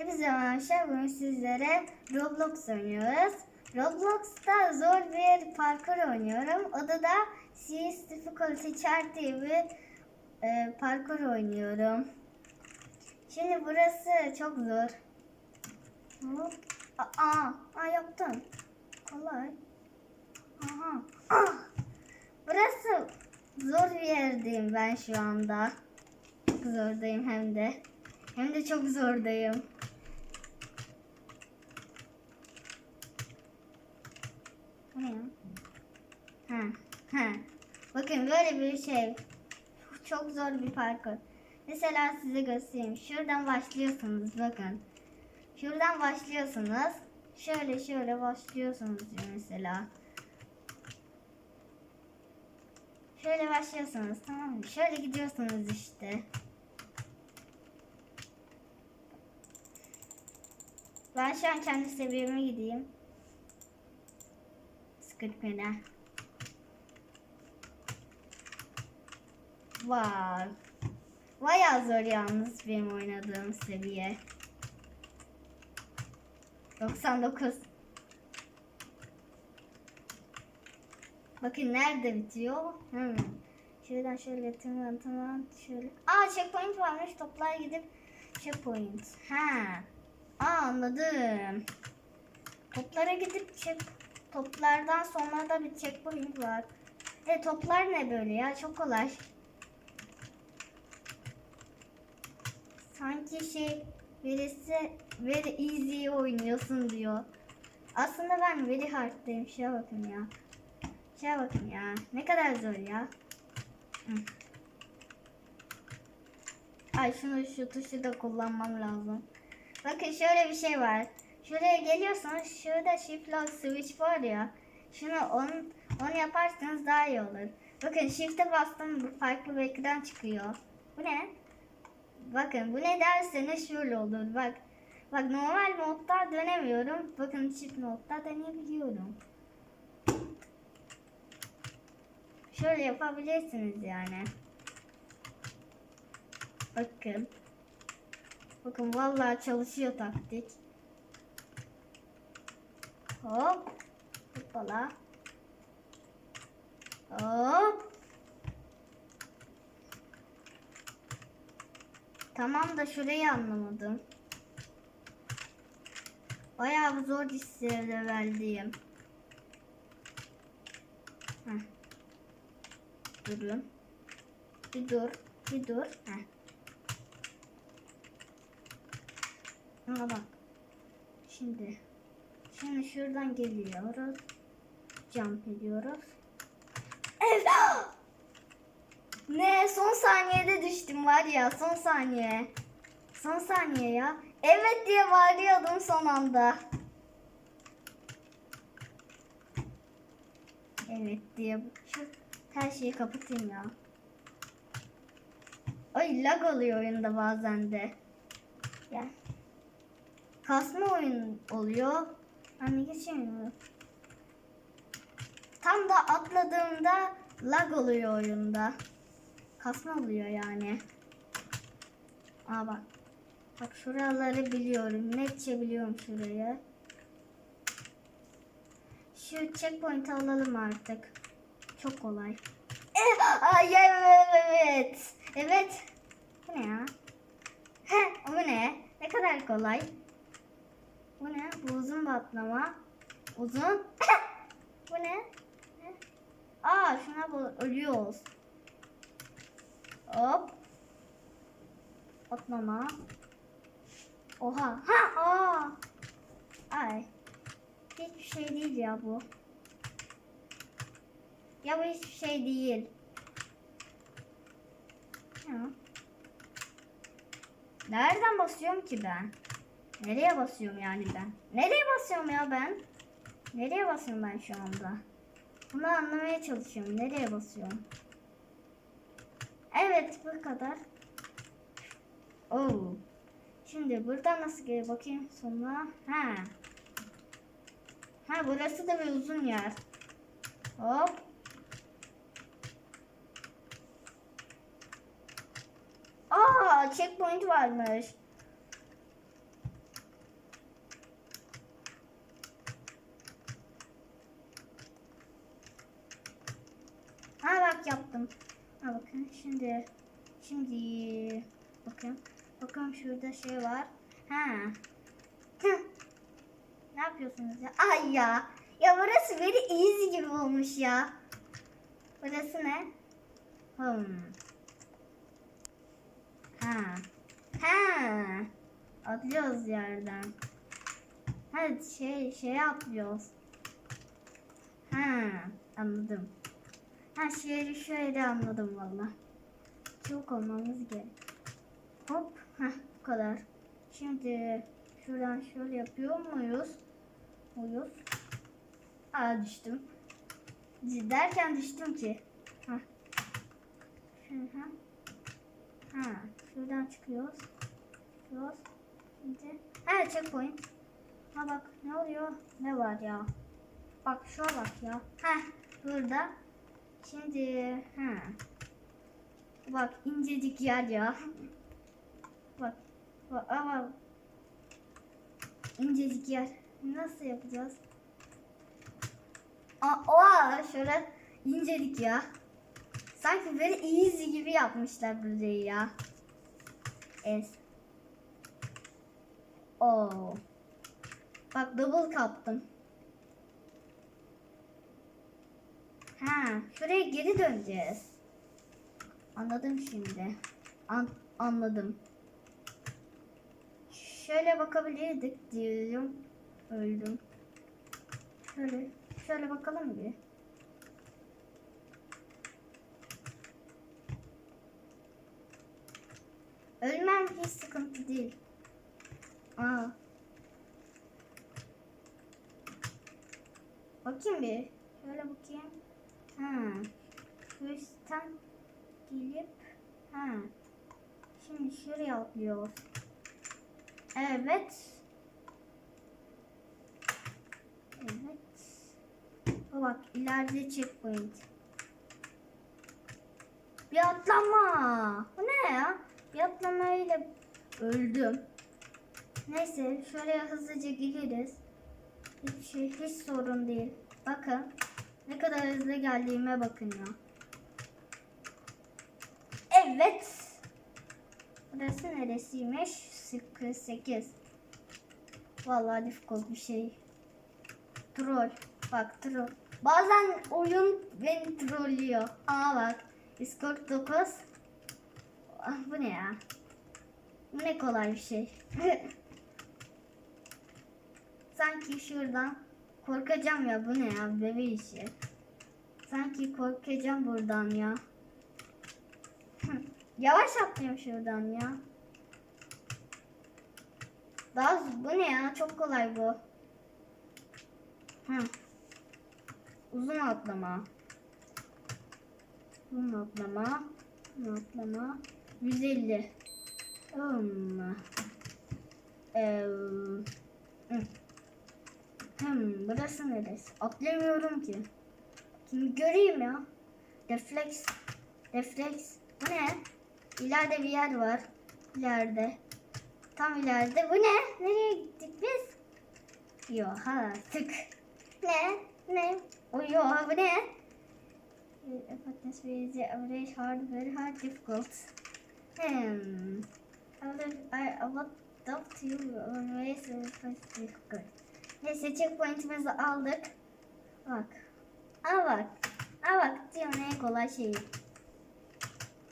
Hepinize merhaba. Bugün sizlere Roblox oynuyoruz. Roblox'ta zor bir parkur oynuyorum. Odada CS Difficulty Chart diye bir e, parkur oynuyorum. Şimdi burası çok zor. Hop. Aa, aa yaptım. Kolay. Aha. Ah. Burası zor bir yerdeyim ben şu anda. Çok zordayım hem de. Hem de çok zordayım. Bu ne. Bakın böyle bir şey. Çok zor bir parkur. Mesela size göstereyim. Şuradan başlıyorsunuz bakın. Şuradan başlıyorsunuz. Şöyle şöyle başlıyorsunuz mesela. Şöyle başlıyorsunuz tamam mı? Şöyle gidiyorsunuz işte. Ben şu an kendi seviyeme gideyim. Screen'e. Vay. Bayağı zor yalnız benim oynadığım seviye. 99. Bakın nerede bitiyor? Hmm. Şuradan şöyle tırman tırman şöyle. Aa checkpoint varmış. Toplar gidip checkpoint. Ha. Aa anladım. Toplara gidip check toplardan sonra da bir checkpoint var. E toplar ne böyle ya? Çok kolay. Sanki şey birisi very easy oynuyorsun diyor. Aslında ben very hard'dayım. Şuna bakın ya. Şuna bakın ya. Ne kadar zor ya. Ay şunu şu tuşu da kullanmam lazım. Bakın şöyle bir şey var. Şuraya geliyorsunuz. Şurada shift lock switch var ya. Şunu on, onu yaparsanız daha iyi olur. Bakın shift'e bastım farklı bir ekran çıkıyor. Bu ne? Bakın bu ne derseniz şöyle olur. Bak bak normal modda dönemiyorum. Bakın shift modda dönebiliyorum. Şöyle yapabilirsiniz yani. Bakın. Bakın vallahi çalışıyor taktik. Hop. Hoppala. Hop. Tamam da şurayı anlamadım. Bayağı zor hissiyatı verdiğim. Heh. Durun. Bir dur. Bir dur. Heh. Ama bak. Şimdi. Şimdi şuradan geliyoruz. Jump ediyoruz. Evet. Ne? Son saniyede düştüm var ya. Son saniye. Son saniye ya. Evet diye bağırıyordum son anda. Evet diye. Şu her şeyi kapatayım ya. Ay lag oluyor oyunda bazen de. Gel. Kasma oyun oluyor. Hani geçemiyorum. Tam da atladığımda lag oluyor oyunda. Kasma oluyor yani. Aa bak. Bak şuraları biliyorum. Netçe biliyorum şurayı. Şu checkpoint alalım artık. Çok kolay. Eh, Ay evet. Evet. Bu ne ya? He, bu ne? Ne kadar kolay. Bu ne? Bu uzun bir atlama. Uzun. bu ne? ne? Aa şuna bu ölüyoruz. Hop. Atlama. Oha. Ha aa. Ay. Hiçbir şey değil ya bu. Ya bu hiçbir şey değil. Ya. Nereden basıyorum ki ben? Nereye basıyorum yani ben? Nereye basıyorum ya ben? Nereye basıyorum ben şu anda? Bunu anlamaya çalışıyorum. Nereye basıyorum? Evet bu kadar. Oo. Şimdi buradan nasıl geri bakayım sonra. Ha. Ha burası da bir uzun yer. Hop. Aa checkpoint varmış. yaptım. Ha bakın şimdi şimdi bakın bakın şurada şey var. Ha. Ne yapıyorsunuz ya? Ay ya. Ya burası very easy gibi olmuş ya. Burası ne? Hmm. Ha. Ha. Atlıyoruz yerden. Evet şey şey atlıyoruz. Ha, anladım. Ha şehri şöyle anladım valla. Çok olmamız gerek. Hop, ha bu kadar. Şimdi şuradan şöyle yapıyor muyuz? Muyuz? Aa düştüm. Derken düştüm ki. Ha. Şöyle, ha. Ha, şuradan çıkıyoruz. Çıkıyoruz. Şimdi. Ha checkpoint. Ha bak ne oluyor? Ne var ya? Bak şuna bak ya. Heh burada. Şimdi ha. Bak incecik yer ya. bak. Bak ama incecik yer. Nasıl yapacağız? Aa, oha şöyle incecik ya. Sanki böyle easy gibi yapmışlar burayı ya. Es. Oo. Bak double kaptım. Ha, şuraya geri döneceğiz. Anladım şimdi. An anladım. Şöyle bakabilirdik diyorum. Öldüm. Şöyle, şöyle bakalım bir. Ölmem hiç sıkıntı değil. Aa. Bakayım bir. Şöyle bakayım. Şu üstten gelip ha. Şimdi şuraya atlıyoruz. Evet. Evet. Bak ileride checkpoint. Bir atlama. Bu ne ya? Bir atlamayla öldüm. Neyse şuraya hızlıca geliriz. Hiç şey hiç sorun değil. Bakın ne kadar hızlı geldiğime bakın ya. Evet. Burası neresiymiş? 48. Vallahi difficult bir şey. Troll. Bak troll. Bazen oyun beni trollüyor. Aa bak. 149. Ah, bu ne ya? Bu ne kolay bir şey. Sanki şuradan korkacağım ya bu ne ya bebe işi. Sanki korkacağım buradan ya. Yavaş atlıyorum şuradan ya. Daha bu ne ya çok kolay bu. Hı. Uzun atlama. Uzun atlama. Uzun atlama. 150. Hmm. Ee, hmm. Hmm, burası neresi? Atlayamıyorum ki. Şimdi göreyim ya. Refleks. Refleks. Bu ne? İleride bir yer var. İleride. Tam ileride. Bu ne? Nereye gittik biz? Yoha tık. Ne? Ne? O yoha bu ne? Fatness is average hard, very hard, difficult. Hmm. I would, I would talk to you always difficult. Neyse checkpoint'imizi aldık. Bak. Aa bak. Aa bak diyor ne kolay şey.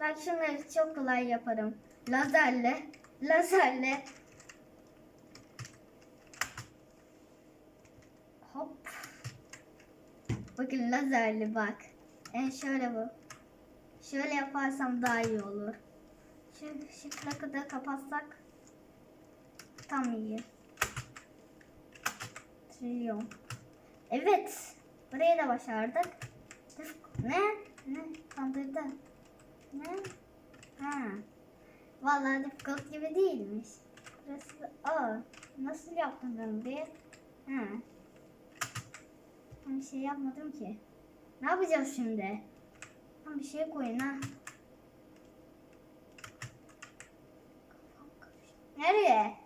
Bak şunları çok kolay yaparım. Lazerle. Lazerle. Hop. Bakın lazerli bak. En şöyle bu. Şöyle yaparsam daha iyi olur. Şu şifre da kapatsak tam iyi trilyon. Evet. Burayı da başardık. Ne? Ne? Kandırdı. Ne? Ha. Vallahi difficult gibi değilmiş. Burası aa, nasıl yaptım ben bir? Ha. Ben bir şey yapmadım ki. Ne yapacağız şimdi? Tam bir şey koyun ha. Nereye?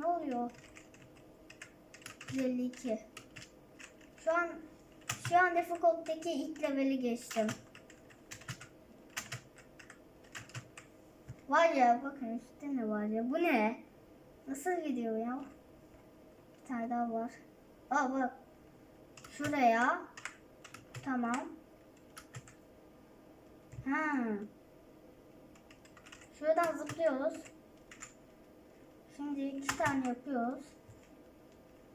Ne oluyor? 152. Şu an Şu an Difficulty'deki ilk leveli geçtim. Var ya bakın üstte ne var ya. Bu ne? Nasıl gidiyor ya? Bir tane daha var. Aa bak. Şuraya. Tamam. Ha. Şuradan zıplıyoruz. Şimdi iki tane yapıyoruz.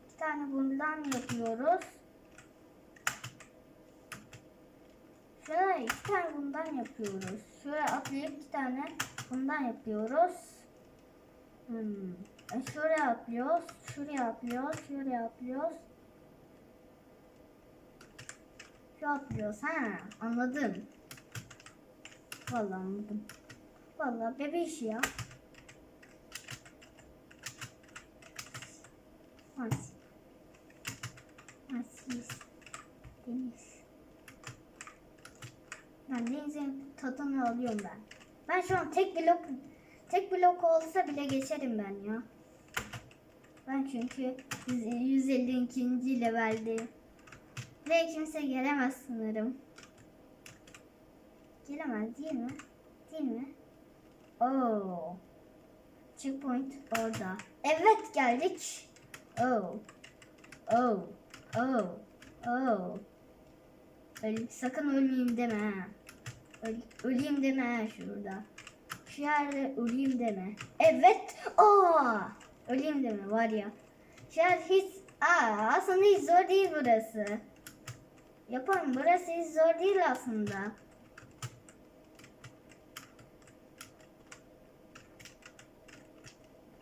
İki tane bundan yapıyoruz. Şöyle iki tane bundan yapıyoruz. Şöyle atlayıp iki tane bundan yapıyoruz. Hmm. E şuraya atlıyoruz. Şuraya atlıyoruz. Şuraya atlıyoruz. Şu atlıyoruz. Ha, anladım. Vallahi anladım. Vallahi bebe işi ya. Tadını alıyorum ben. Ben şu an tek blok tek blok olsa bile geçerim ben ya. Ben çünkü 152. leveldeyim. Ve kimse gelemez sanırım. Gelemez değil mi? Değil mi? Oo. Checkpoint orada. Evet geldik. Oh. Oh. Oh. Oh. Öl, sakın ölmeyeyim deme. Öl, öleyim deme şurada. Şu yerde öleyim deme. Evet. Aa. Öleyim deme var ya. Şu yer hiç Aa, aslında hiç zor değil burası. Yaparım. Burası hiç zor değil aslında.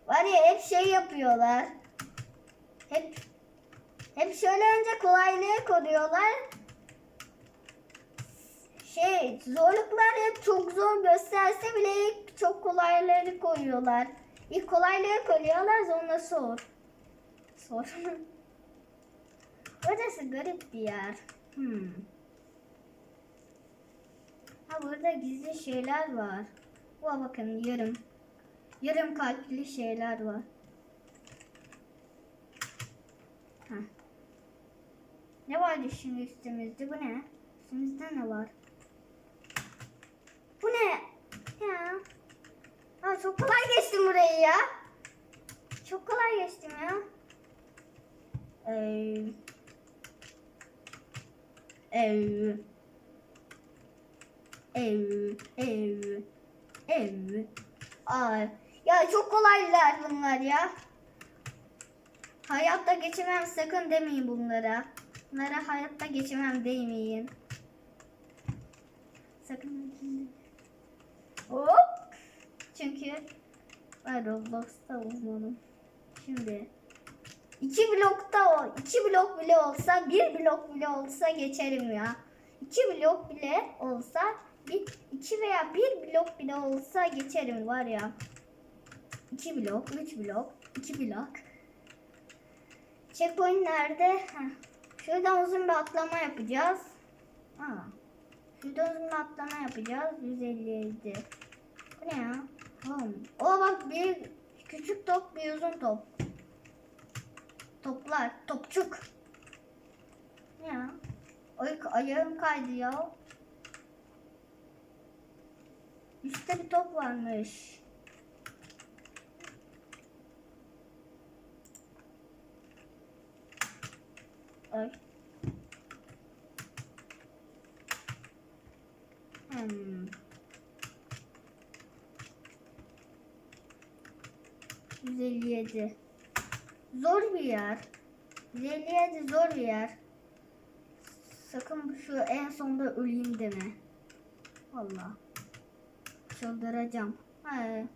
Var ya hep şey yapıyorlar. Hep hep şöyle önce kolaylığı koruyorlar. Şey zorluklar hep çok zor gösterse bile ilk çok kolayları koyuyorlar. İlk kolaylığı koyuyorlar sonra sor. Sor. Burası garip bir yer. Hmm. Ha burada gizli şeyler var. Bu bakın yarım. Yarım kalpli şeyler var. Ha. Ne vardı şimdi üstümüzde? Bu ne? Üstümüzde ne var? Bu ne? Ya. Ha, çok kolay geçtim burayı ya. Çok kolay geçtim ya. Ee, ev. Ev. Ev. Ev. Ay. Ya çok kolaylar bunlar ya. Hayatta geçemem sakın demeyin bunlara. Bunlara hayatta geçemem demeyin. Sakın. Hop. Çünkü ben Roblox'ta uzmanım. Şimdi iki blokta o, iki blok bile olsa, bir blok bile olsa geçerim ya. İki blok bile olsa, bir, iki veya bir blok bile olsa geçerim var ya. İki blok, üç blok, iki blok. Checkpoint nerede? Heh. Şuradan uzun bir atlama yapacağız. Aa. Bir atlama yapacağız. 157. Bu ne ya? Home. O bak bir küçük top bir uzun top. Toplar. Topçuk. Ne ya? Ay, ayağım kaydı ya. Üstte bir top varmış. Ay. Hmm. 157. Zor bir yer. 157 zor bir yer. Sakın şu en sonda öleyim deme. Valla. Çıldıracağım. He.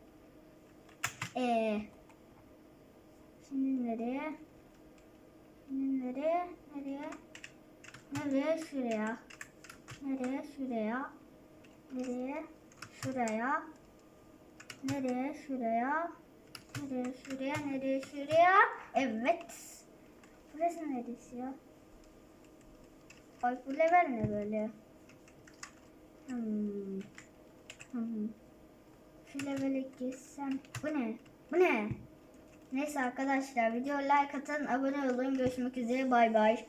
Ee. Şimdi nereye? Şimdi nereye? Nereye? Nereye? Şuraya. Nereye? Şuraya. Nereye? Şuraya. Nereye? Şuraya. Nereye? Şuraya. Nereye? Şuraya. Evet. Burası neresi ya? Ay bu level ne böyle? Hmm. Hmm. Şu levele geçsem. Bu ne? Bu ne? Neyse arkadaşlar video like atın, abone olun. Görüşmek üzere. Bay bay.